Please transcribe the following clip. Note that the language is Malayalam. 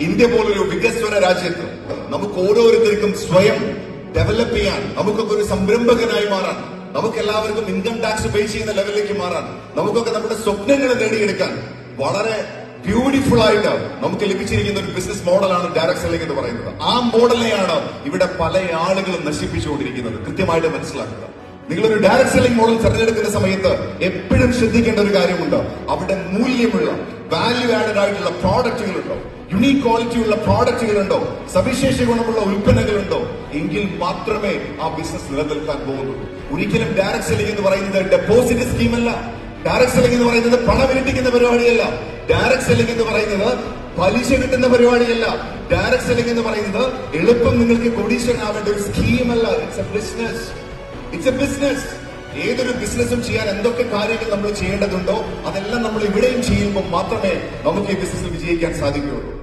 ഇന്ത്യ പോലൊരു വികസ്വര രാജ്യത്ത് നമുക്ക് ഓരോരുത്തർക്കും സ്വയം ഡെവലപ്പ് ചെയ്യാൻ നമുക്കൊക്കെ ഒരു സംരംഭകനായി മാറാൻ നമുക്ക് എല്ലാവർക്കും ഇൻകം ടാക്സ് പേ ചെയ്യുന്ന ലെവലിലേക്ക് മാറാൻ നമുക്കൊക്കെ നമ്മുടെ സ്വപ്നങ്ങൾ നേടിയെടുക്കാൻ വളരെ ബ്യൂട്ടിഫുൾ ആയിട്ട് നമുക്ക് ലഭിച്ചിരിക്കുന്ന ഒരു ബിസിനസ് മോഡലാണ് ഡയറക്ട് സെല്ലിംഗ് എന്ന് പറയുന്നത്. ആ മോഡലിനെയാണ് ഇവിടെ പല ആളുകളും നശിപ്പിച്ചുകൊണ്ടിരിക്കുന്നത്. കൃത്യമായിട്ട് മനസ്സിലാക്കുക. നിങ്ങളൊരു ഡയറക്ട് സെല്ലിംഗ് മോഡൽ തിരഞ്ഞെടുക്കുന്ന സമയത്ത് എപ്പോഴും ശ്രദ്ധിക്കേണ്ട ഒരു കാര്യമുണ്ട്. അവിടെ മൂല്യമുള്ള വാല്യൂ ആഡഡ് ആയിട്ടുള്ള പ്രോഡക്റ്റുകളുണ്ടോ യുണീക് ക്വാളിറ്റി ഉള്ള പ്രോഡക്റ്റുകളുണ്ടോ സവിശേഷ ഗുണമുള്ള ഉൽപ്പന്നങ്ങളുണ്ടോ? എങ്കിൽ മാത്രമേ ആ ബിസിനസ് നിലനിൽക്കാൻ പോകുന്നുള്ളൂ ഒരിക്കലും ഡയറക്ട് സെല്ലിംഗ് എന്ന് പറയുന്നത് ഡെപ്പോസിറ്റ് സ്കീം അല്ല. ഡയറക്ട് സെല്ലിംഗ് എന്ന് പറയുന്നത് പണം ഇരട്ടിക്കുന്ന പരിപാടിയല്ല. ഡയറക്ട് സെല്ലിംഗ് എന്ന് പറയുന്നത് പലിശ കിട്ടുന്ന പരിപാടിയല്ല. ഡയറക്ട് സെല്ലിംഗ് എന്ന് പറയുന്നത് എളുപ്പം നിങ്ങൾക്ക് കൊടീശ്വരനാവേണ്ട ഒരു സ്കീം അല്ല. It's a business it's a business ഏതൊരു ബിസിനസ്സും ചെയ്യാൻ എന്തൊക്കെ കാര്യങ്ങൾ നമ്മൾ ചെയ്യേണ്ടതുണ്ടോ അതെല്ലാം നമ്മൾ ഇവിടെയും ചെയ്യുമ്പോൾ മാത്രമേ നമുക്ക് ഈ ബിസിനസ് വിജയിക്കാൻ സാധിക്കുകയുള്ളൂ.